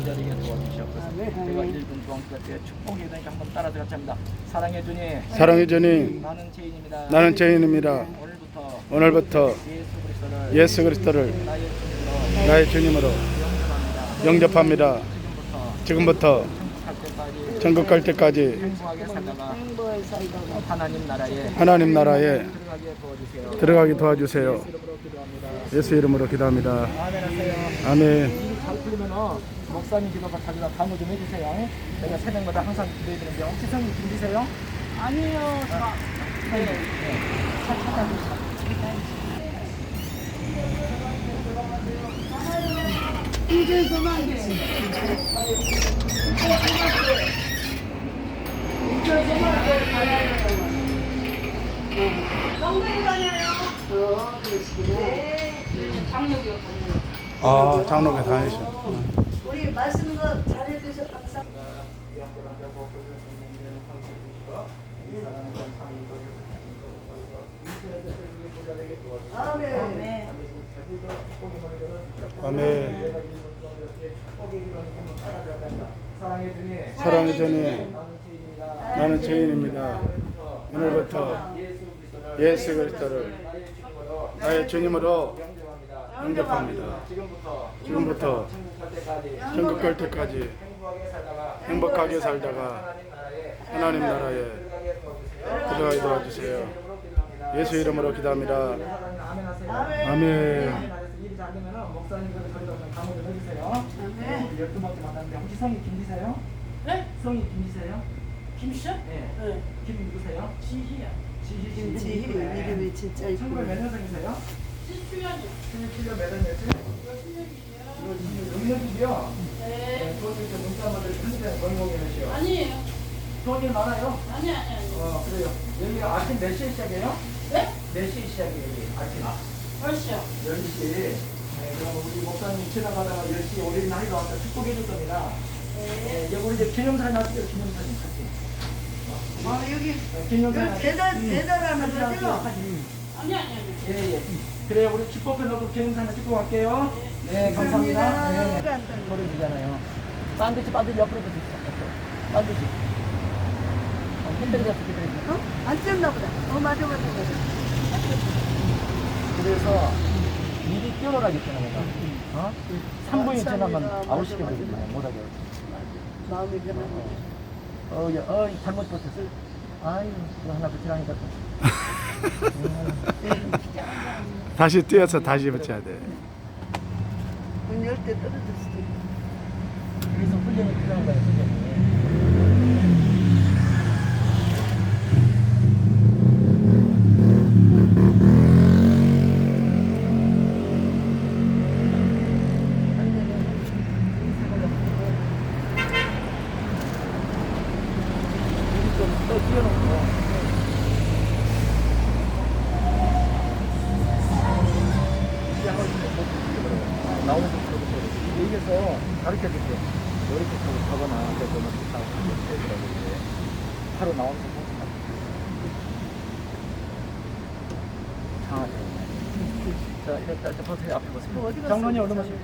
기다리게 도와주시옵소서. 제가 1분 동안 그때 축복이 되니까 한번 따라 들어갑니다. 사랑해 주님. 사랑의 주님, 나는 죄인입니다. 나는 죄인입니다. 오늘부터 오늘부터 예수 그리스도를 예수 그리스도를 나의 주님으로 나의 주님으로 영접합니다. 지금부터 천국 갈 때까지 행복하게 살다가 하나님 나라에 하나님 나라에 들어가게 도와주세요. 예수 이름으로 기도합니다. 아멘 목사님 기도가 자기가 강의 좀 해주세요. 내가 새벽마다 항상 기도해드는데 혹시 성님 준비세요? 아니요. 네. 네. 차 찾아주세요. 이제 그만 게. 아, 장로교 다니셔. 우리 말씀 거 잘해주셔 항상. 아멘. 아멘. 주님. 사랑의 주님, 나는 죄인입니다. 오늘부터 예수 그리스도를 나의 주님으로 영접합니다. 지금부터 갈 때까지 천국 갈 때까지 행복하게 살다가 행복하게 살다가 하나님 나라에 들어가게 도와주세요. 예수 이름으로 기도합니다. 아멘. 아멘. 해주세요. 열두 번째 만났는데 혹시 성이 김기세요? 네? 성이? 김씨요? 네. 네. 김 누구세요? 지희야. 지희 씨. 김지희 이름이 진짜 몇 이쁘네. 년생이세요? 지수연이. 77년 몇 년이었지? 6년이요? 네. 네, 그것도 편집에 건공이시요. 아니에요. 일 많아요? 아니 아니 아니. 어, 그래요. 여기 아침 몇 시에 시작해요? 네? 몇 시에 시작해요, 여기? 아침. 벌써요. 10시. 네, 그럼 우리 목사님 지나가다가 10시에 우리 나이도 와서 축복해 줄 겁니다. 네. 네, 여기 우리 이제 기념사진 하시죠, 기념사진 같이. 아 여기 네, 기념사진. 여기 배달 배달하는 사진 하시죠, 거죠? 사진. 아니 아니 아니. 예, 예. 그래요, 우리 축복해 놓고 기념사진 찍고 갈게요. 네, 감사합니다. 감사합니다. 네. 소리 주잖아요. 샌드위치, 샌드위치 옆으로 드세요. 샌드위치. 어, 힘들게 드세요. 어? 안 쪘나 보다. 어 맞아 맞아 맞아. 그래서 미리 뛰어나가기 때문에 어? 3분이 지나면 감사합니다. 아웃시켜 맞아, 버리잖아요. 맞아. 못하게. 마음이 변하네. 어, 야, 어, 잘못 붙었어. 아유, 이거 하나 붙이라니까 또. 음, 다시 뛰어서 다시 붙여야 돼. 문 열 때 떨어질 수도 있고. 그래서 훈련이 필요한 거예요, 훈련이. 붙이더라고요. 나오면서 들어보세요. 여기서 가르쳐 줄게요. 이렇게 가거나 그래서 뭐 이렇게 되더라고요. 이제. 바로 나오면서 보시면 장하세요. 자, 일단 자, 보세요. 앞에 뭐 보세요. 얼른 오세요.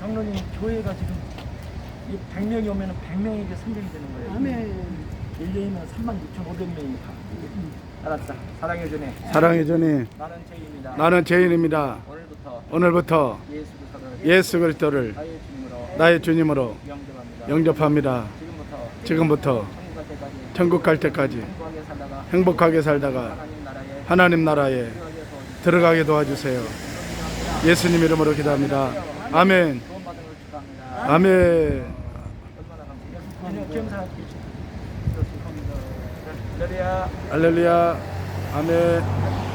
장로님 교회가 지금 이 100명이 오면 100명에게 선정이 되는 거예요. 아멘. 1년이면 3만 6,500명이 다. 알았다. 사랑해 주네. 사랑의 주님, 나는 죄인입니다. 나는 죄인입니다. 오늘부터 오늘부터 예수 그리스도를 예수 그리스도를 나의 주님으로 나의 주님으로 영접합니다. 영접합니다. 지금부터 지금부터 천국 갈 때까지 천국 갈 때까지 행복하게 살다가 행복하게 살다가 하나님 나라에 하나님 나라에 들어가게 도와주시고 들어가게 도와주세요. 예수님 이름으로 기도합니다. 아멘. 구원 받은 걸 축하합니다. 아멘. 얼마나 감사해요. 기념사 할렐루야. 할렐루야. 아멘.